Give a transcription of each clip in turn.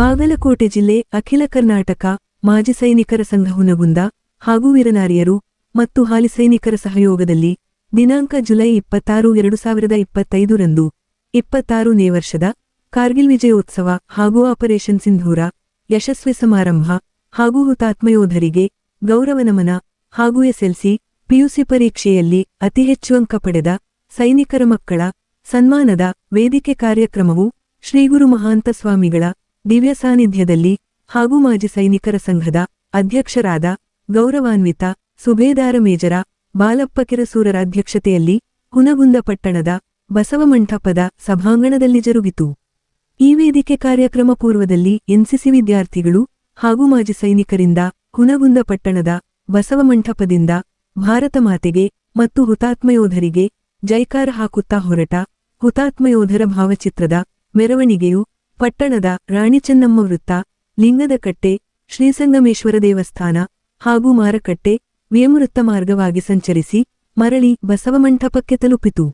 ಬಾಗಲಕೋಟೆ ಜಿಲ್ಲೆ, ಅಖಿಲ ಕರ್ನಾಟಕ, ಮಾಜಿ ಸೈನಿಕರ ಸಂಘ ಹುನಗುಂದ ಹಾಗೂ ವೀರನಾರಿಯರು ಮತ್ತು ಹಾಲಿ ಸೈನಿಕರ ಸಹಯೋಗದಲ್ಲಿ ದಿನಾಂಕ ಜುಲೈ ಇಪ್ಪತ್ತಾರು, ಎರಡು ಸಾವಿರದ ಇಪ್ಪತ್ತೈದರಂದು ಇಪ್ಪತ್ತಾರನೇ ವರ್ಷದ ಕಾರ್ಗಿಲ್ ವಿಜಯೋತ್ಸವ ಹಾಗೂ ಆಪರೇಷನ್ ಸಿಂಧೂರ ಯಶಸ್ವಿ ಸಮಾರಂಭ ಹಾಗೂ ಹುತಾತ್ಮ ಯೋಧರಿಗೆ ಗೌರವ ನಮನ ಹಾಗೂ ಎಸ್ಎಲ್ಸಿ ಪಿಯುಸಿ ಪರೀಕ್ಷೆಯಲ್ಲಿ ಅತಿ ಹೆಚ್ಚು ಅಂಕ ಪಡೆದ ಸೈನಿಕರ ಮಕ್ಕಳ ಸನ್ಮಾನದ ವೇದಿಕೆ ಕಾರ್ಯಕ್ರಮವು ಶ್ರೀಗುರು ಮಹಾಂತ ಸ್ವಾಮಿಗಳ ದಿವ್ಯ ಸಾನ್ನಿಧ್ಯದಲ್ಲಿ ಹಾಗೂ ಮಾಜಿ ಸೈನಿಕರ ಸಂಘದ ಅಧ್ಯಕ್ಷರಾದ ಗೌರವಾನ್ವಿತ ಸುಬೇದಾರ ಮೇಜರ ಬಾಲಪ್ಪ ಕಿರಸೂರರ ಅಧ್ಯಕ್ಷತೆಯಲ್ಲಿ ಹುನಗುಂದ ಪಟ್ಟಣದ ಬಸವಮಂಟಪದ ಸಭಾಂಗಣದಲ್ಲಿ ಜರುಗಿತು. ಈ ವೇದಿಕೆ ಕಾರ್ಯಕ್ರಮ ಪೂರ್ವದಲ್ಲಿ ಎನ್ಸಿಸಿ ವಿದ್ಯಾರ್ಥಿಗಳು ಹಾಗೂ ಮಾಜಿ ಸೈನಿಕರಿಂದ ಹುನಗುಂದ ಪಟ್ಟಣದ ಬಸವಮಂಟಪದಿಂದ ಭಾರತ ಮಾತೆಗೆ ಮತ್ತು ಹುತಾತ್ಮಯೋಧರಿಗೆ ಜೈಕಾರ ಹಾಕುತ್ತಾ ಹೊರಟ ಹುತಾತ್ಮ ಯೋಧರ ಭಾವಚಿತ್ರದ ಮೆರವಣಿಗೆಯು ಪಟ್ಟಣದ ರಾಣಿಚೆನ್ನಮ್ಮ ವೃತ್ತ ಲಿಂಗದಕಟ್ಟೆ ಶ್ರೀಸಂಗಮೇಶ್ವರ ದೇವಸ್ಥಾನ ಹಾಗೂ ಮಾರಕಟ್ಟೆ ವೇಮವೃತ್ತ ಮಾರ್ಗವಾಗಿ ಸಂಚರಿಸಿ ಮರಳಿ ಬಸವಮಂಟಪಕ್ಕೆ ತಲುಪಿತು.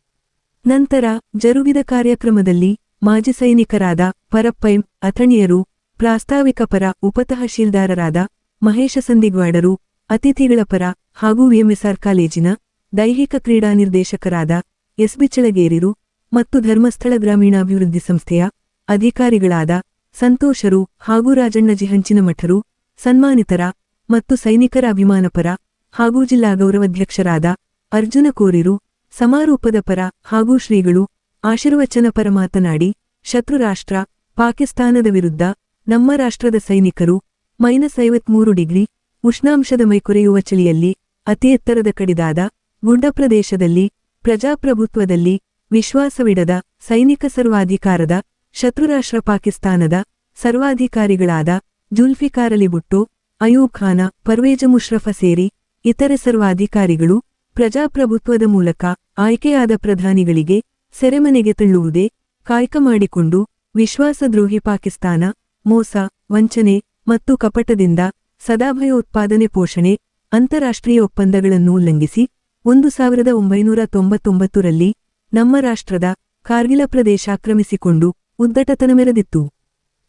ನಂತರ ಜರುಗಿದ ಕಾರ್ಯಕ್ರಮದಲ್ಲಿ ಮಾಜಿ ಸೈನಿಕರಾದ ಪರಪ್ಪೈಂ ಅಥಣಿಯರು, ಪ್ರಾಸ್ತಾವಿಕ ಪರ ಉಪತಹಶೀಲ್ದಾರರಾದ ಮಹೇಶ ಸಂದಿಗ್ವಾಡರು, ಅತಿಥಿಗಳ ಪರ ಹಾಗೂ ವಿಎಂಎಸ್ಆರ್ ಕಾಲೇಜಿನ ದೈಹಿಕ ಕ್ರೀಡಾ ನಿರ್ದೇಶಕರಾದ ಎಸ್ಬಿ ಚಳಗೇರಿರು ಮತ್ತು ಧರ್ಮಸ್ಥಳ ಗ್ರಾಮೀಣಾಭಿವೃದ್ಧಿ ಸಂಸ್ಥೆಯ ಅಧಿಕಾರಿಗಳಾದ ಸಂತೋಷರು ಹಾಗೂ ರಾಜಣ್ಣಜಿ ಹಂಚಿನಮಠರು ಸನ್ಮಾನಿತರ ಮತ್ತು ಸೈನಿಕರ ಅಭಿಮಾನಪರ ಹಾಗೂ ಜಿಲ್ಲಾ ಗೌರವಾಧ್ಯಕ್ಷರಾದ ಅರ್ಜುನ ಕೋರಿರು, ಸಮಾರೋಪದ ಪರ ಹಾಗೂ ಶ್ರೀಗಳು ಆಶೀರ್ವಚನ ಪರ ಮಾತನಾಡಿ, ಶತ್ರುರಾಷ್ಟ್ರ ಪಾಕಿಸ್ತಾನದ ವಿರುದ್ಧ ನಮ್ಮ ರಾಷ್ಟ್ರದ ಸೈನಿಕರು ಮೈನಸ್ ಐವತ್ಮೂರು ಡಿಗ್ರಿ ಉಷ್ಣಾಂಶದ ಮೈಕೊರೆಯುವ ಚಳಿಯಲ್ಲಿ ಅತಿ ಎತ್ತರದ ಕಡಿದಾದ ಗುಡ್ಡ ಪ್ರದೇಶದಲ್ಲಿ ಪ್ರಜಾಪ್ರಭುತ್ವದಲ್ಲಿ ವಿಶ್ವಾಸವಿಡದ ಸೈನಿಕ ಸರ್ವಾಧಿಕಾರದ ಶತ್ರುರಾಷ್ಟ್ರ ಪಾಕಿಸ್ತಾನದ ಸರ್ವಾಧಿಕಾರಿಗಳಾದ ಜುಲ್ಫಿಕಾರಲಿ ಭುಟ್ಟೋ, ಅಯೂಬ್ ಖಾನ, ಪರ್ವೇಜ ಮುಷ್ರಫ ಸೇರಿ ಇತರೆ ಸರ್ವಾಧಿಕಾರಿಗಳು ಪ್ರಜಾಪ್ರಭುತ್ವದ ಮೂಲಕ ಆಯ್ಕೆಯಾದ ಪ್ರಧಾನಿಗಳಿಗೆ ಸೆರೆಮನೆಗೆ ತಳ್ಳುವುದೇ ಕಾಯ್ಕ ಮಾಡಿಕೊಂಡು ವಿಶ್ವಾಸದ್ರೋಹಿ ಪಾಕಿಸ್ತಾನ, ಮೋಸ, ವಂಚನೆ ಮತ್ತು ಕಪಟದಿಂದ ಸದಾ ಭಯೋತ್ಪಾದನೆ ಪೋಷಣೆ ಅಂತಾರಾಷ್ಟ್ರೀಯ ಒಪ್ಪಂದಗಳನ್ನು ಉಲ್ಲಂಘಿಸಿ ಒಂದು ಸಾವಿರದ ಒಂಬೈನೂರ ತೊಂಬತ್ತೊಂಬತ್ತರಲ್ಲಿ ನಮ್ಮ ರಾಷ್ಟ್ರದ ಕಾರ್ಗಿಲ ಪ್ರದೇಶ ಆಕ್ರಮಿಸಿಕೊಂಡು ಉದ್ದಟತನ ಮೆರೆದಿತ್ತು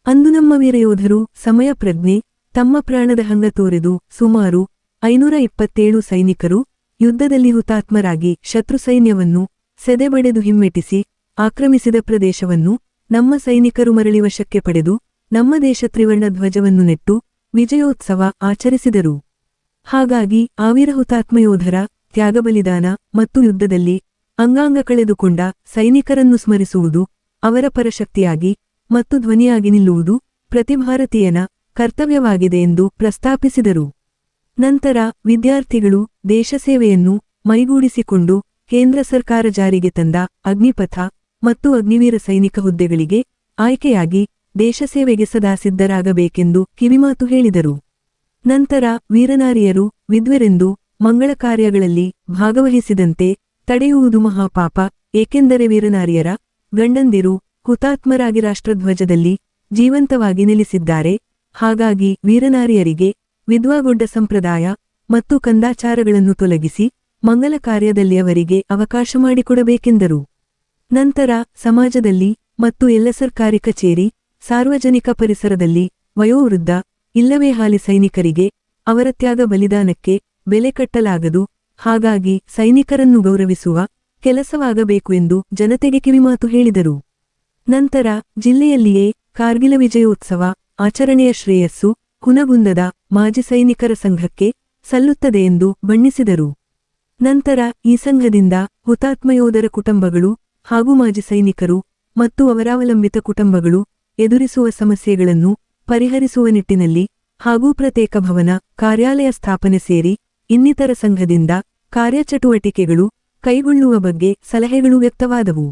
ಅಂದು ನಮ್ಮ ವೀರಯೋಧರು ಸಮಯ ಪ್ರಜ್ಞೆ, ತಮ್ಮ ಪ್ರಾಣದ ಹಂಗ ತೋರೆದು ಸುಮಾರು ಐನೂರ ಇಪ್ಪತ್ತೇಳು ಸೈನಿಕರು ಯುದ್ಧದಲ್ಲಿ ಹುತಾತ್ಮರಾಗಿ ಶತ್ರು ಸೈನ್ಯವನ್ನು ಸೆದೆಬಡೆದು ಹಿಮ್ಮೆಟ್ಟಿಸಿ ಆಕ್ರಮಿಸಿದ ಪ್ರದೇಶವನ್ನು ನಮ್ಮ ಸೈನಿಕರು ಮರಳಿ ವಶಕ್ಕೆ ಪಡೆದು ನಮ್ಮ ದೇಶ ತ್ರಿವರ್ಣ ಧ್ವಜವನ್ನು ನೆಟ್ಟು ವಿಜಯೋತ್ಸವ ಆಚರಿಸಿದರು. ಹಾಗಾಗಿ ಆವೀರ ತ್ಯಾಗ ಬಲಿದಾನ ಮತ್ತು ಯುದ್ಧದಲ್ಲಿ ಅಂಗಾಂಗ ಕಳೆದುಕೊಂಡ ಸೈನಿಕರನ್ನು ಸ್ಮರಿಸುವುದು ಅವರ ಪರಶಕ್ತಿಯಾಗಿ ಮತ್ತು ಧ್ವನಿಯಾಗಿ ನಿಲ್ಲುವುದು ಪ್ರತಿ ಭಾರತೀಯನ ಕರ್ತವ್ಯವಾಗಿದೆ ಎಂದು ಪ್ರಸ್ತಾಪಿಸಿದರು. ನಂತರ ವಿದ್ಯಾರ್ಥಿಗಳು ದೇಶಸೇವೆಯನ್ನು ಮೈಗೂಡಿಸಿಕೊಂಡು ಕೇಂದ್ರ ಸರ್ಕಾರ ಜಾರಿಗೆ ತಂದ ಅಗ್ನಿಪಥ ಮತ್ತು ಅಗ್ನಿವೀರ ಸೈನಿಕ ಹುದ್ದೆಗಳಿಗೆ ಆಯ್ಕೆಯಾಗಿ ದೇಶಸೇವೆಗೆ ಸದಾ ಸಿದ್ಧರಾಗಬೇಕೆಂದು ಕಿವಿಮಾತು ಹೇಳಿದರು. ನಂತರ ವೀರನಾರಿಯರು ವಿದ್ವರೆಂದು ಮಂಗಳ ಕಾರ್ಯಗಳಲ್ಲಿ ಭಾಗವಹಿಸಿದಂತೆ ತಡೆಯುವುದು ಮಹಾಪಾಪ, ಏಕೆಂದರೆ ವೀರನಾರಿಯರ ಗಂಡಂದಿರು ಹುತಾತ್ಮರಾಗಿ ರಾಷ್ಟ್ರಧ್ವಜದಲ್ಲಿ ಜೀವಂತವಾಗಿ ನೆಲೆಸಿದ್ದಾರೆ. ಹಾಗಾಗಿ ವೀರನಾರಿಯರಿಗೆ ವಿದ್ವಾಗೊಡ್ಡ ಸಂಪ್ರದಾಯ ಮತ್ತು ಕಂದಾಚಾರಗಳನ್ನು ತೊಲಗಿಸಿ ಮಂಗಲ ಕಾರ್ಯದಲ್ಲಿ ಅವರಿಗೆ ಅವಕಾಶ ಮಾಡಿಕೊಡಬೇಕೆಂದರು. ನಂತರ ಸಮಾಜದಲ್ಲಿ ಮತ್ತು ಎಲ್ಲ ಸರ್ಕಾರಿ ಕಚೇರಿ, ಸಾರ್ವಜನಿಕ ಪರಿಸರದಲ್ಲಿ ವಯೋವೃದ್ಧ, ಇಲ್ಲವೇ ಹಾಲಿ ಸೈನಿಕರಿಗೆ ಅವರ ತ್ಯಾಗ ಬಲಿದಾನಕ್ಕೆ ಬೆಲೆ ಕಟ್ಟಲಾಗದು. ಹಾಗಾಗಿ ಸೈನಿಕರನ್ನು ಗೌರವಿಸುವ ಕೆಲಸವಾಗಬೇಕು ಎಂದು ಜನತೆಗೆ ಕಿವಿಮಾತು ಹೇಳಿದರು. ನಂತರ ಜಿಲ್ಲೆಯಲ್ಲಿಯೇ ಕಾರ್ಗಿಲ ವಿಜಯೋತ್ಸವ ಆಚರಣೆಯ ಶ್ರೇಯಸ್ಸು ಹುನಗುಂದದ ಮಾಜಿ ಸೈನಿಕರ ಸಂಘಕ್ಕೆ ಸಲ್ಲುತ್ತದೆ ಎಂದು ಬಣ್ಣಿಸಿದರು. ನಂತರ ಈ ಸಂಘದಿಂದ ಹುತಾತ್ಮ ಯೋಧರ ಕುಟುಂಬಗಳು ಹಾಗೂ ಮಾಜಿ ಸೈನಿಕರು ಮತ್ತು ಅವರಾವಲಂಬಿತ ಕುಟುಂಬಗಳು ಎದುರಿಸುವ ಸಮಸ್ಯೆಗಳನ್ನು ಪರಿಹರಿಸುವ ನಿಟ್ಟಿನಲ್ಲಿ ಹಾಗೂ ಪ್ರತ್ಯೇಕ ಭವನ ಕಾರ್ಯಾಲಯ ಸ್ಥಾಪನೆ ಸೇರಿ ಇನ್ನಿತರ ಸಂಘದಿಂದ ಕಾರ್ಯಚಟುವಟಿಕೆಗಳು ಕೈಗೊಳ್ಳುವ ಬಗ್ಗೆ ಸಲಹೆಗಳು ವ್ಯಕ್ತವಾದವು.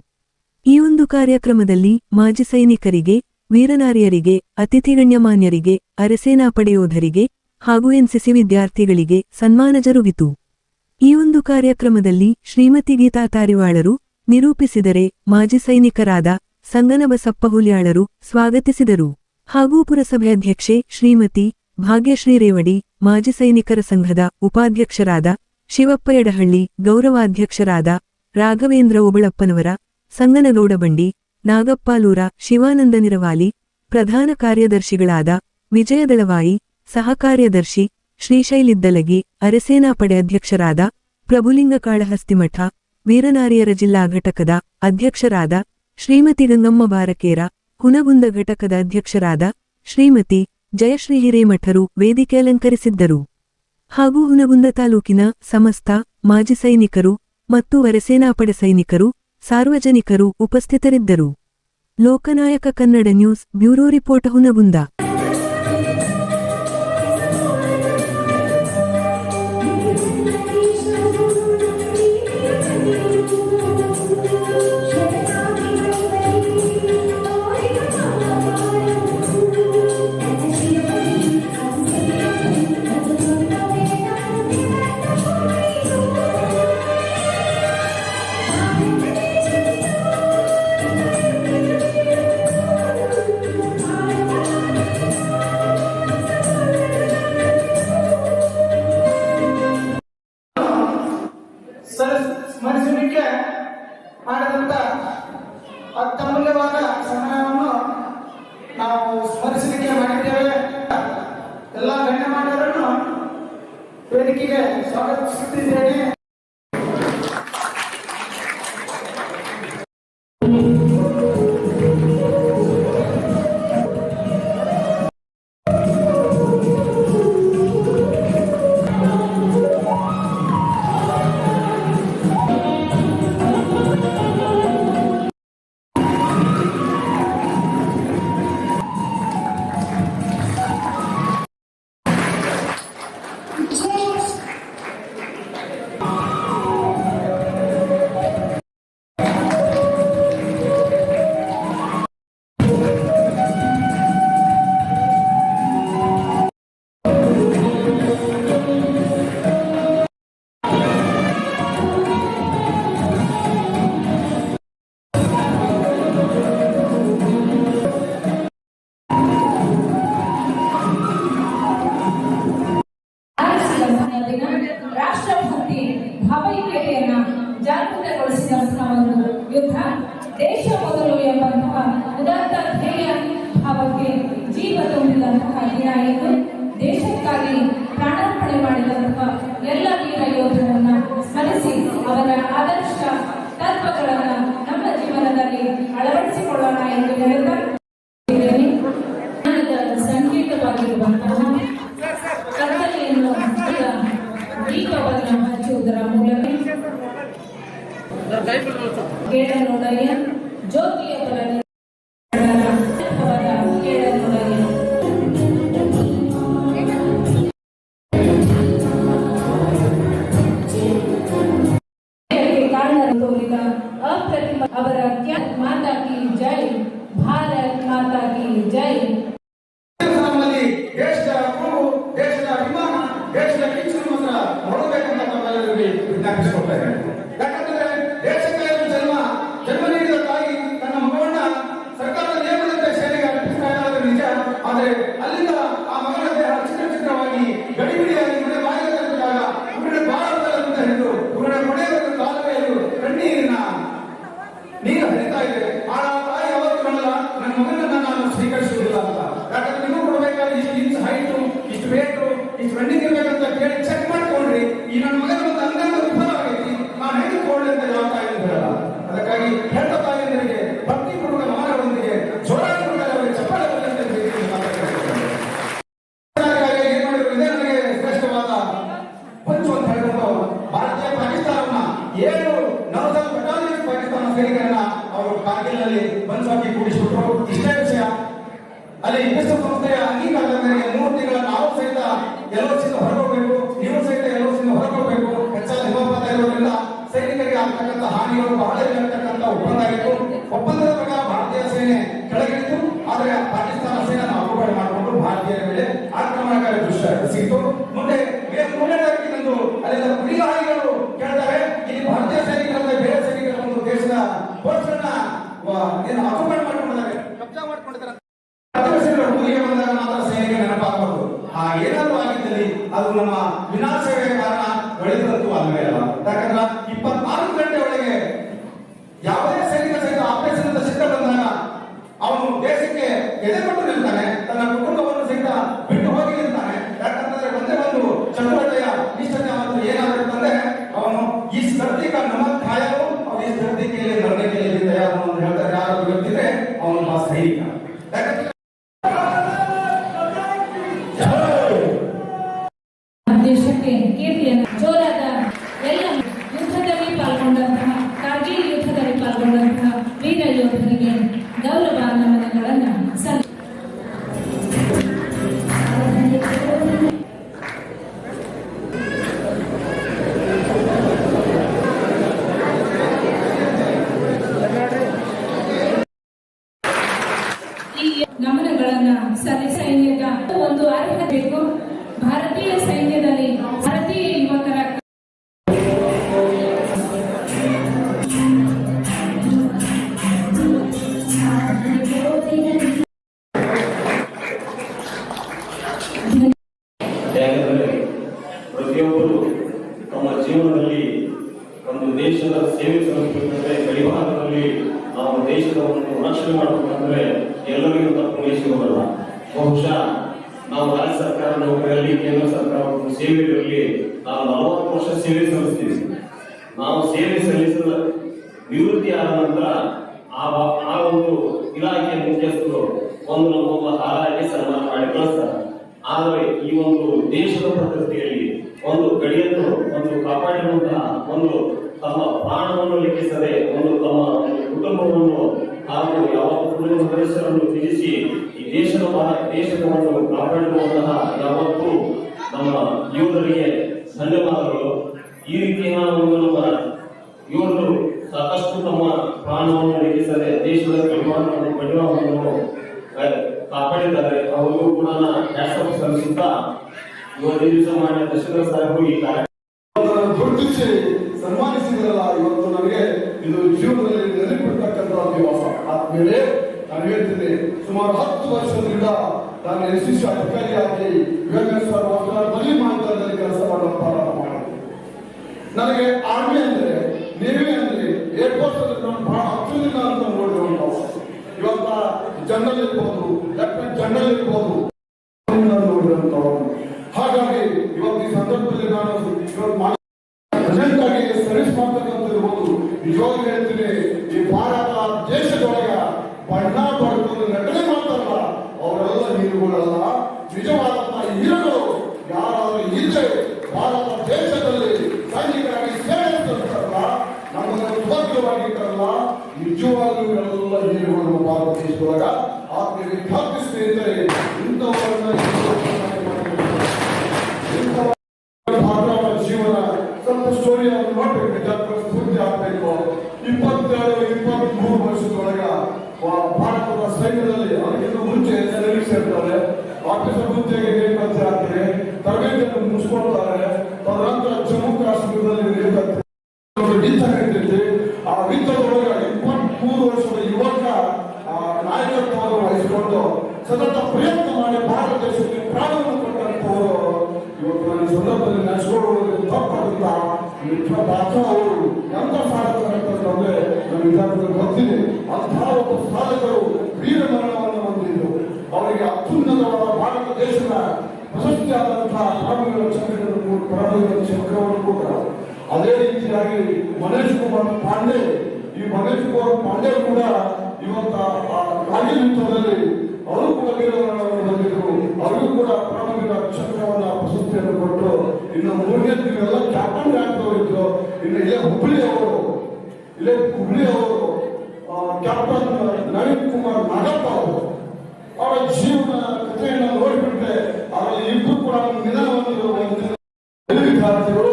ಈ ಒಂದು ಕಾರ್ಯಕ್ರಮದಲ್ಲಿ ಮಾಜಿ ಸೈನಿಕರಿಗೆ, ವೀರನಾರಿಯರಿಗೆ, ಅತಿಥಿಗಣ್ಯಮಾನ್ಯರಿಗೆ, ಅರೆಸೇನಾ ಪಡೆಯೋಧರಿಗೆ ಹಾಗೂ ಎನ್ಸಿಸಿ ವಿದ್ಯಾರ್ಥಿಗಳಿಗೆ ಸನ್ಮಾನ ಜರುಗಿತು. ಈ ಒಂದು ಕಾರ್ಯಕ್ರಮದಲ್ಲಿ ಶ್ರೀಮತಿ ಗೀತಾ ತಾರಿವಾಳರು ನಿರೂಪಿಸಿದರೆ ಮಾಜಿ ಸೈನಿಕರಾದ ಸಂಗನಬಸಪ್ಪ ಹುಲ್ಯಾಳರು ಸ್ವಾಗತಿಸಿದರು. ಹಾಗೂ ಪುರಸಭೆ ಅಧ್ಯಕ್ಷೆ ಶ್ರೀಮತಿ ಭಾಗ್ಯಶ್ರೀ ರೇವಡಿ, ಮಾಜಿ ಸೈನಿಕರ ಸಂಘದ ಉಪಾಧ್ಯಕ್ಷರಾದ ಶಿವಪ್ಪ ಯಡಹಳ್ಳಿ ಗೌರವಾಧ್ಯಕ್ಷರಾದ ರಾಘವೇಂದ್ರ ಉಬಳಪ್ಪನವರ ಸಂಗನಗೌಡಬಂಡಿ ನಾಗಪ್ಪಾಲೂರ ಶಿವಾನಂದ ನಿರವಾಲಿ, ಪ್ರಧಾನ ಕಾರ್ಯದರ್ಶಿಗಳಾದ ವಿಜಯದಳವಾಯಿ, ಸಹಕಾರ್ಯದರ್ಶಿ ಶ್ರೀಶೈಲಿದ್ದಲಗಿ ಅರಸೇನಾ ಪಡೆ ಅಧ್ಯಕ್ಷರಾದ ಪ್ರಭುಲಿಂಗ ಕಾಳಹಸ್ತಿಮಠ ವೀರನಾರಿಯರ ಜಿಲ್ಲಾ ಘಟಕದ ಅಧ್ಯಕ್ಷರಾದ ಶ್ರೀಮತಿ ಗಂಗಮ್ಮ ಬಾರಕೇರ, ಹುನಗುಂದ ಘಟಕದ ಅಧ್ಯಕ್ಷರಾದ ಶ್ರೀಮತಿ ಜಯಶ್ರೀ ಹಿರೇಮಠರು ವೇದಿಕೆ ಅಲಂಕರಿಸಿದ್ದರು. ಹಾಗೂ ಹುನಗುಂದ ತಾಲೂಕಿನ ಸಮಸ್ತ ಮಾಜಿ ಸೈನಿಕರು ಮತ್ತು ವರಸೇನಾಪಡೆ ಸೈನಿಕರು, ಸಾರ್ವಜನಿಕರು ಉಪಸ್ಥಿತರಿದ್ದರು. Lokanayaka Kannada news bureau report Hungund. பெருக்கில சடல் దర్గాయి పిల్లలతో గేట్ అని ఉన్నాయా జ్యోతి Así todo. ಒಂದು ದೇಶದ ಸೇವೆ ಸಲ್ಲಿಸಬೇಕಂದ್ರೆ ಪರಿವಾರದಲ್ಲಿ ನಾವು ದೇಶದ ಒಂದು ರಕ್ಷಣೆ ಮಾಡಬೇಕಂದ್ರೆ ಎಲ್ಲರಿಗೂ ತಪ್ಪು ಸಿಗೋಲ್ಲ ಬಹುಶಃ ನಾವು ರಾಜ್ಯ ಸರ್ಕಾರ ನೌಕರಿಯಲ್ಲಿ, ಕೇಂದ್ರ ಸರ್ಕಾರ ಇರಲಿ ನಾವು ನಲವತ್ತು ವರ್ಷ ಸೇವೆ ಸಲ್ಲಿಸ್ತೀವಿ. ನಾವು ಸೇವೆ ಸಲ್ಲಿಸಿದ ನಿವೃತ್ತಿ ಆದ ನಂತರ ಆ ಒಂದು ಇಲಾಖೆಯ ಮುಖ್ಯಸ್ಥರು ಒಂದು ನಮ್ಮೊಬ್ಬ ಹಾರಾಗಿ ಸನ್ಮಾನ ಮಾಡಿ ಕಳಿಸ್ತಾರೆ. ಆದರೆ ಈ ಒಂದು ದೇಶದ ಪ್ರಕೃತಿಯಲ್ಲಿ ಒಂದು ಗಡಿಯನ್ನು, ಒಂದು ಕಾಪಾಡಿರುವಂತಹ ಒಂದು ತಮ್ಮ ಪ್ರಾಣವನ್ನು ಲೆಕ್ಕಿಸದೆ, ಒಂದು ತಮ್ಮ ಕುಟುಂಬವನ್ನು ಹಾಗೂ ಯಾವ ಕುಟುಂಬ ಸದಸ್ಯರನ್ನು ತಿಳಿಸಿ ಈ ದೇಶದ ದೇಶವನ್ನು ಕಾಪಾಡಿರುವಂತಹ ಯಾವತ್ತೂ ನಮ್ಮ ಯೋಧರಿಗೆ ಧನ್ಯವಾದಗಳು. ಈ ರೀತಿಯ ಒಂದು ನಮ್ಮ ಯೋಧರು ಸಾಕಷ್ಟು ತಮ್ಮ ಪ್ರಾಣವನ್ನು ಲೆಕ್ಕಿಸದೆ ದೇಶದ ಗಡಿವಾರವನ್ನು ಗಡಿವಾರವನ್ನು ಕಾಪಾಡಿದ್ದಾರೆ. ಅವರು ಕೂಡ ಸಲ್ಲಿಸುತ್ತಾ ಗುರುತಿಸಿ ಸನ್ಮಾನಿಸಿದ್ರಲ್ಲ ಇವತ್ತು ನನಗೆ ಇದು ಜೀವನದಲ್ಲಿ ನೆನಪಿರ್ತಕ್ಕಂಥ ದಿವಸ ಆದ್ಮೇಲೆ ನಾನು ಹೇಳ್ತೀನಿ, ಸುಮಾರು ಹತ್ತು ವರ್ಷದಿಂದ ನಾನು ಸಿ ಅಧಿಕಾರಿಯಾಗಿ ವಿವೇಕಾನಂದ ವಾಸ್ತವ ಮನೆ ಮಾಂತರದಲ್ಲಿ ಕೆಲಸವನ್ನು ಪ್ರಾರಂಭ ಮಾಡಿದೆ ನನಗೆ ಆರ್ಮಿ ಅಂದ್ರೆ ನೇವಿ ಅಂದ್ರೆ ಏರ್ಫೋರ್ಸ್ ಅಂದ್ರೆ ನಾನು ಬಹಳ ಹತ್ತಿರದಿಂದ ಅಂತ ನೋಡಿರುವಂತವು ಇವತ್ತ ಜನರಲ್ ಇರ್ಬೋದು ಲೆಫ್ಟಿನೆಂಟ್ ಜನರಲ್ ಇರ್ಬೋದು ನೋಡಿರುವಂತವನು ಹಾಗಾಗಿ ಇವತ್ತು ಈ ಸಂದರ್ಭದಲ್ಲಿ ನಾನು ಇವತ್ತು ಮಾಡಿ ಪ್ರೆಸೆಂಟ್ ಆಗಿ ಸರ್ವಿಸ್ ಮಾಡ್ತಕ್ಕಂಥದ್ದು ನಿಜವಾಗಿ ಹೇಳ್ತೀನಿ ಈ ಭಾರತ ದೇಶದೊಳಗ ಬಣ್ಣ ಪಡ್ಕೊಂಡು ನಟನೆ ಮಾಡ್ತಾರಲ್ಲ ಅವರೆಲ್ಲ ಹೀರೋಗಳಲ್ಲ ನಿಜವಾದಂತಹ ಹೀರೋಗಳು ಪ್ರಾಣವನ್ನು ಕೊಟ್ಟಂತವರು ಇವತ್ತು ನನ್ನ ಸಂದರ್ಭದಲ್ಲಿ ನೆನೆಸ್ಕೊಳ್ಳುವುದು ತಪ್ಪಾಗುತ್ತಾ ದಾಸ ಅವರು ಎಂತ ಸಾಧಕರಂತಂದ್ರೆ ನಮ್ಮ ವಿಚಾರದಲ್ಲಿ ಗೊತ್ತಿದೆ ಅಂತಹ ಒಬ್ಬ ಸಾಧಕರು ವೀರ ಮರಣವನ್ನು ಹೊಂದಿದ್ರು ಅವರಿಗೆ ಅತ್ಯುನ್ನತವಾದ ಭಾರತ ದೇಶದ ಪ್ರಶಸ್ತಿಯಾದಂತಹ ಪರಮವೀರ ಚಕ್ರಗಳನ್ನು ಪರಮವೀರ ಚಕ್ರವನ್ನು ಕೂಡ ಅದೇ ರೀತಿಯಾಗಿ ಮನೇಶ್ ಕುಮಾರ್ ಪಾಂಡೆ ಈ ಮನೇಶ್ ಕುಮಾರ್ ಪಾಂಡೆ ಕೂಡ ಇವತ್ತ ರಾಗಿ ಯುದ್ಧದಲ್ಲಿ ಅವರು ಕೂಡ ವೀರಮರಣವನ್ನು ಹೊಂದಿದ್ರು ಅವರಿಗೂ ಕೂಡ ಪರಮವೀರ ಚಂದ್ರವನ್ನ ಪ್ರಶಸ್ತಿಯನ್ನು ಕೊಟ್ಟು ಇನ್ನು ಮೂರನೇ ತಿಂಗಳೆಲ್ಲ ಕ್ಯಾಪ್ಟನ್ ಆಗ್ತವ್ರು ಇನ್ನು ಇಲ್ಲೇ ಹುಬ್ಳಿ ಅವರು, ಇಲ್ಲೇ ಹುಬ್ಳಿ ಅವರು ಕ್ಯಾಪ್ಟನ್ ನವೀನ್ ಕುಮಾರ್ ನಾಗಪ್ಪ ಅವರು ಅವರ ಜೀವನ ಕಥೆಯನ್ನು ನೋಡಿಬಿಟ್ರೆ ಅವರಲ್ಲಿ ಇಬ್ಬರು ಕೂಡ ನಿಧಾನವನ್ನು. ವಿದ್ಯಾರ್ಥಿಗಳು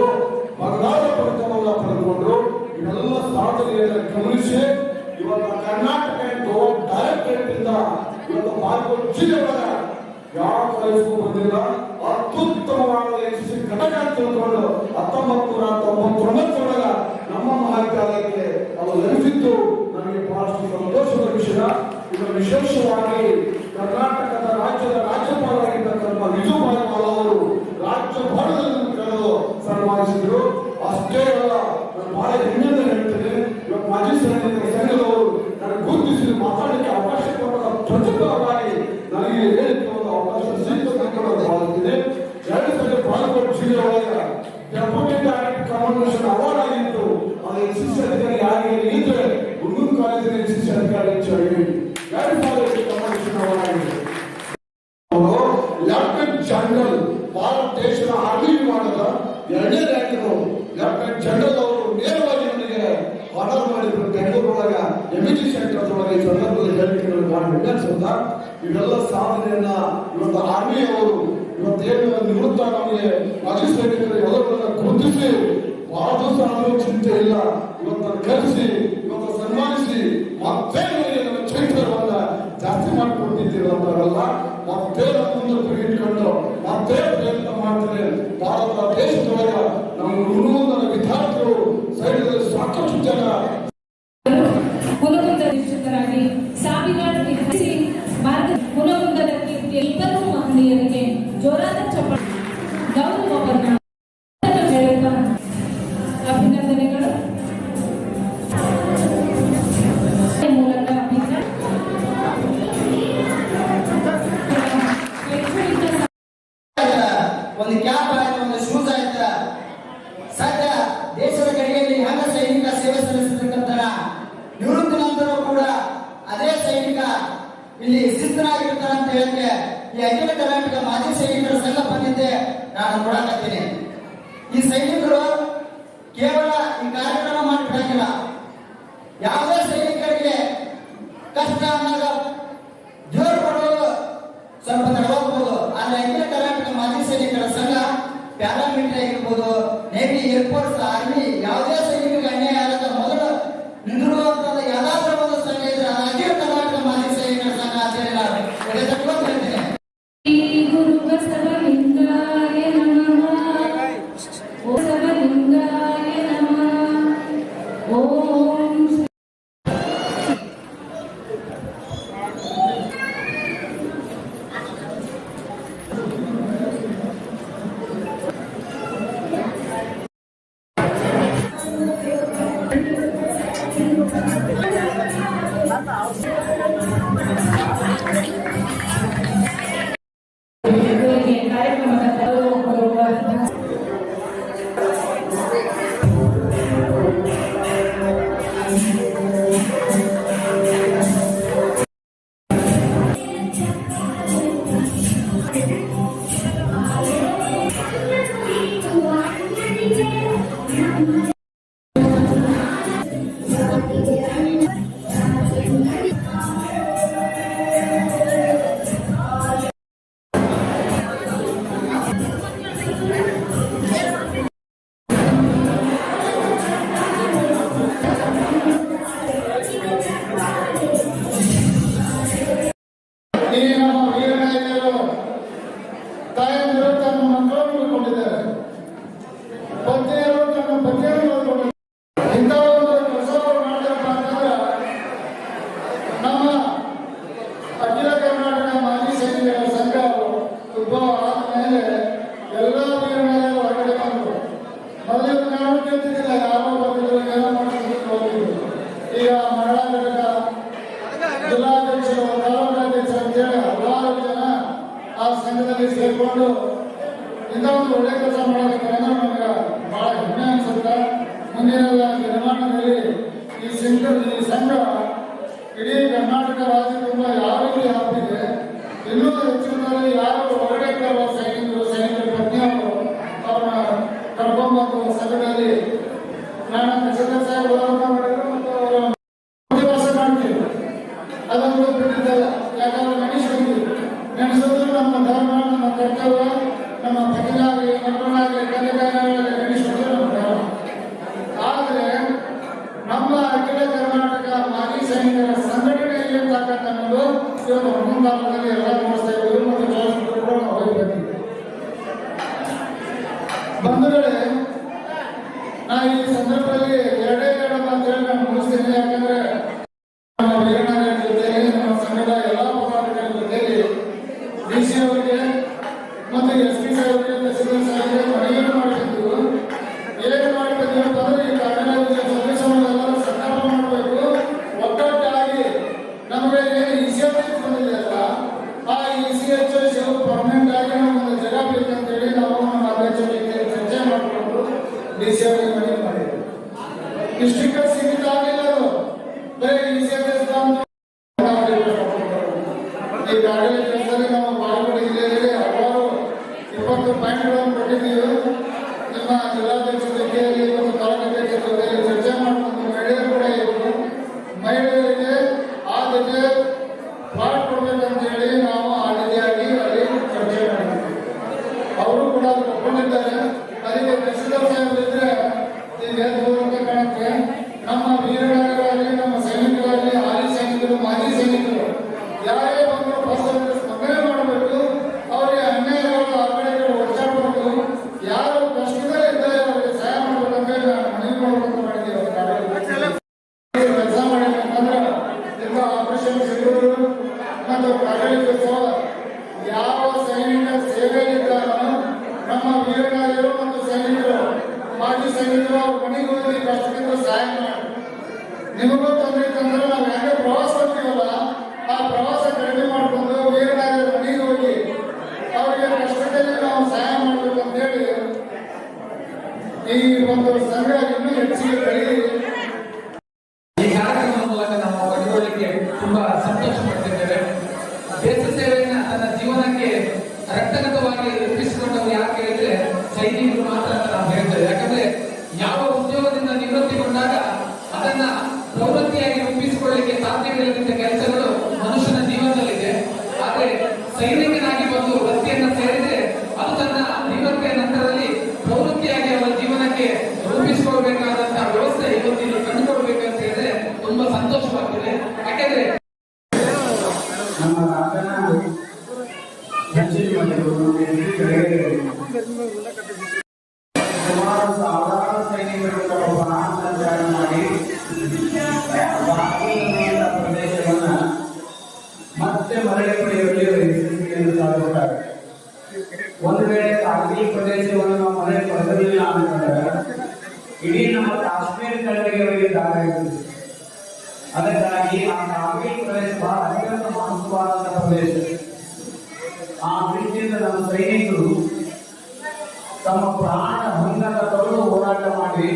ಬಂಗಾಳ ಪದಕವನ್ನ ಪಡೆದುಕೊಂಡ್ರು ಇವೆಲ್ಲ ಸಾಧನೆಯನ್ನು ಗಮನಿಸಿ ಇವತ್ತು ಬಾಗಲಕೋಟೆ ಜಿಲ್ಲೆ ಒಳಗ ಯಾವ ಕಾಲೇಜ್ಗೂ ಬಂದಿಲ್ಲ, ಅತ್ಯುತ್ತಮವಾದ ಘಟಕ ತಿಳ್ಕೊಂಡು ಹತ್ತೊಂಬತ್ತು ನೂರ ತೊಂಬತ್ತೊಂಬತ್ತರೊಳಗ ನಮ್ಮ ಮಹಾವಿದ್ಯಾಲಯಕ್ಕೆ ಅದು ಲಭಿಸಿದ್ದು. ನನಗೆ ಬಹಳಷ್ಟು ಸಂತೋಷದ ವಿಷಯ. ಇದು ವಿಶೇಷವಾಗಿ ಕರ್ನಾಟಕದ ರಾಜ್ಯದ ರಾಜ್ಯಪಾಲರಾಗಿರ್ತಕ್ಕಂಥ ವಿಜುಭಾಯಿ ಮಾಲ ಅವರು ರಾಜ್ಯಭವನದಲ್ಲಿ ಕರೆದು ಸನ್ಮಾನಿಸಿದ್ರು ಅಷ್ಟೇ ಅಲ್ಲ ನಾನು ಬಹಳ ಹೆಮ್ಮೆಯಿಂದ ಹೇಳ್ತೇನೆ ಇವತ್ತು ಮಾಜಿ ಸೈನಿಕರ ಸಂಘದವರು ನನಗೆ ಗುರುತಿಸಿ ಮಾತಾಡಲಿಕ್ಕೆ ಅವಕಾಶ ಕೊಟ್ಟ ಪ್ರತಿಫಲವಾಗಿ ನನಗೆ ಹೇಳಿಕೆ ಒಂದು ಅವಕಾಶ ಸಿಕ್ಕಿದೆ ಭಾವಿಸ್ತೀನಿ ಎರಡು ಸಲ ಬಾಗಲಕೋಟೆ ಜಿಲ್ಲೆ ಒಳಗೆ ಡೆಪ್ಯೂಟಿ ಡೈರೆಕ್ಟರ್ ಕಮಾಂಡೇಶನ್ ಅವಾರ್ಡ್ ಆಗಿತ್ತು ಎಸ್ ಅಧಿಕಾರಿ ಯಾರಿಗೆ ಇದ್ರೆ ಹುಡುಗನ ಕಾಲೇಜಿನ ಎಸ್ ಅಧಿಕಾರಿ ಹೆಚ್ಚಾಗಿ ಎರಡು ಸಾವಿರ ಅವರು ಲೆಫ್ಟಿನೆಂಟ್ ಜನರಲ್ ಭಾರತ ದೇಶದ ಆರ್ಮಿ ವಿಮಾನದ ಎರಡನೇ ರ್ಯಾಂಕಿನವರು ಲೆಫ್ಟಿನೆಂಟ್ ಜನರಲ್ ಅವರು ನೇರವಾಗಿ ನನಗೆ ಆರ್ಡರ್ ಮಾಡಿದ್ರು ಬೆಂಗಳೂರು ಒಳಗ ಎಮಿಜಿ ಸೆಂಟರ್ ಒಳಗೆ ಈ ಸಂದರ್ಭದಲ್ಲಿ ಹೇಳಿಕೆ ಬಹಳ ವಿನ್ಯಾಸದ ಇವೆಲ್ಲ ಸಾಧನೆಯನ್ನ ಇವತ್ತು ಆರ್ಮಿ ಅವರು ಇವತ್ತೇನು ನಿವೃತ್ತ ನಮಗೆ ಮಾಜಿ ಸೈನಿಕರು ಎಲ್ಲರನ್ನ ಗುರುತಿಸಿ ಬಹಳ ದಿವಸ ಚಿಂತೆ ಇಲ್ಲ. ಇವತ್ತನ್ನು ಕರೆಸಿ, ಇವತ್ತು ಸನ್ಮಾನಿಸಿ, ಮತ್ತೆ ನನ್ನ ಚೈತನ್ಯವನ್ನ ಜಾಸ್ತಿ ಮಾಡಿಕೊಟ್ಟಿದ್ದೀರ ಅಂತಾರಲ್ಲ, ಮತ್ತೆ ನಮ್ಮ ಮುಂದೆ ಇಟ್ಕೊಂಡು, ಮತ್ತೆ ಪ್ರಯತ್ನ ಮಾಡ್ತಾರೆ ಭಾರತ ದೇಶದೊಳಗ ನಮ್ಮ ಹುಡುಗರು ನನ್ನ ವಿದ್ಯಾರ್ಥಿಗಳು ಸೈನ್ಯದಲ್ಲಿ ಸಾಕಷ್ಟು ಜನ ಕುಲಗುಂದ ಆಗಿರ್ಬೋದು ನೇವಿ ಏರ್ಫೋರ್ಸ್ ಆರ್ಮಿ ಯಾವುದೇ ಅದನ್ನು ಬಿಟ್ಟಿದ್ದಲ್ಲ ಯಾಕಂದ್ರೆ ನಡೆಸಿದ್ವಿ ನಡೆಸೋದು ನಮ್ಮ ಧರ್ಮ ನಮ್ಮ ಕರ್ತವ್ಯ ನಮ್ಮ ಬದಲಾಗಿ ನಮ್ಮ ಯಾವ ಉದ್ಯೋಗದಿಂದ ನಿವೃತ್ತಿಗೊಂಡಾಗ ಅದನ್ನ ಪ್ರವೃತ್ತಿಯಾಗಿ ರೂಪಿಸಿಕೊಳ್ಳಲಿಕ್ಕೆ ಸಾಧ್ಯವಿಲ್ಲದಂತ ಕೆಲಸಗಳು ಮನುಷ್ಯನ ಜೀವನದಲ್ಲಿದೆ. ಆದರೆ ಸೈನಿಕನಾಗಿ ಬಂದು ವೃತ್ತಿಯನ್ನು ಸೇರಿದ್ರೆ ಅದು ತನ್ನ ನಿವೃತ್ತಿಯ ನಂತರದಲ್ಲಿ ಪ್ರವೃತ್ತಿಯಾಗಿ ಅವರ ಜೀವನಕ್ಕೆ ರೂಪಿಸಿಕೊಳ್ಬೇಕಾದಂತಹ ವ್ಯವಸ್ಥೆ ಇವತ್ತಿನ ಕಂಡುಕೊಳ್ಬೇಕಂತ ಹೇಳಿದ್ರೆ ತುಂಬಾ ಸಂತೋಷವಾಗ್ತದೆ. ಯಾಕೆಂದ್ರೆ ಕಾಶ್ಮೀರ ದಾನ ಅದಕ್ಕಾಗಿ ಆ ಕಾವೇರಿ ಪ್ರದೇಶ ಬಹಳ ಅತ್ಯಂತ ಮಹತ್ವವಾದಂತಹ ಪ್ರದೇಶ. ಆ ದೃಷ್ಟಿಯಿಂದ ನಮ್ಮ ಸೈನಿಕರು ತಮ್ಮ ಪ್ರಾಣ ಭಂಗದ ತೊರೆದು ಹೋರಾಟ ಮಾಡಿ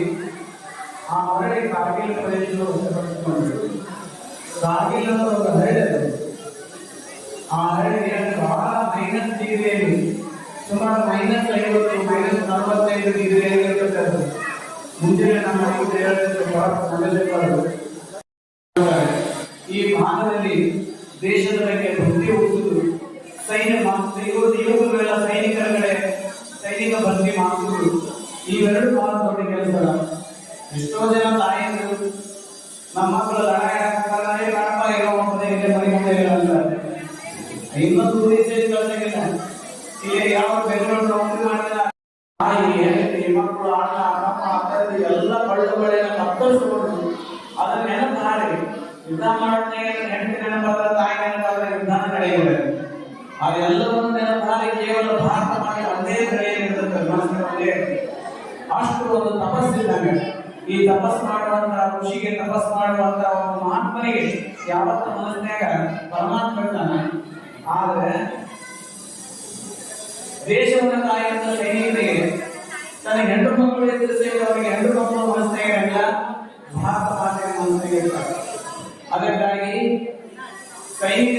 ಆ ಮರಳಿ ಕಾರ್ಗಿಲ್ ಪ್ರದೇಶವನ್ನು ವಶಪಡಿಸಿಕೊಂಡರು ಕಾರ್ಗಿಲ್ ಅನ್ನೋ ಒಂದು ಆ ಹಳ್ಳಿಯಲ್ಲಿ ಬಹಳ ಮೈನಸ್ ಡಿಗ್ರಿಯಲ್ಲಿ ಸುಮಾರು ಮುಂಜಾನೆ ನಮ್ಮ ಬಹಳ ನಡೆಸಬಾರದು ಈ ಭಾಗದಲ್ಲಿ ದೇಶದ ಬಗ್ಗೆ ಭಕ್ತಿ ಹುಟ್ಟಿಸುವುದು ಸೈನ್ಯ ಯುವಕರೆಲ್ಲ ಸೈನಿಕರ ಕಡೆ ಸೈನಿಕ ಭರ್ತಿ ಮಾಡುವುದು, ಇವೆರಡು ಬಹಳ ದೊಡ್ಡ ಕೆಲಸ. ಎಷ್ಟೋ ಜನ ತಾಯಿಯರು ನಮ್ಮ ಮಕ್ಕಳು ಲಡಾಯಿ ಹಾಕ್ತಾರೆ ಕಾಣಪ್ಪ ಇರೋ ಮಕ್ಕಳಿಗೆ ಮುಂದೆ ಇಲ್ಲ ಅಂತಾರೆ ಇನ್ನೊಂದು ಯುದ್ಧ ಮಾಡಿದ್ರೆ ಹೆಂಡತಿ ನೆನಪಾದ್ರೆ ತಾಯಿ ನೆನಪಾದ್ರೆ ಯುದ್ಧ ನಡೆಯುತ್ತೆ ಅದೆಲ್ಲವನ್ನು ನೆನಪಾಗಿ ಕೇವಲ ಭಾರತ ಮಾಡಿ ಒಂದೇ ಕಡೆಯಲ್ಲಿ ಅಷ್ಟು ಒಂದು ತಪಸ್ಸಿದ್ದಾನೆ ಈ ತಪಸ್ ಮಾಡುವಂತ ಋಷಿಗೆ ತಪಸ್ ಮಾಡುವಂತ ಒಂದು ಮಹಾತ್ಮನಿಗೆ ಯಾವತ್ತ ಮನಸ್ಸಿನಾಗ ಪರಮಾತ್ಮ ಇರ್ತಾನೆ ಆದ್ರೆ ದೇಶವನ್ನು ಕಾಯುವಂತ ಸೈನಿಕರಿಗೆ ತನ್ನ ಹೆಣ್ಣು ಮಕ್ಕಳು ಎದುರಿಸಿ ಅವರಿಗೆ ಹೆಣ್ಣು ಮಕ್ಕಳು ಮನಸ್ಸಿನಾಗ ಭಾರತ ಮಾತೆಯ ಮನಸ್ಸಿಗೆ ಇರ್ತಾರೆ. ಅದಕ್ಕಾಗಿ ಸೈನಿಕರಿಗೂ ಋಷಿಗೂ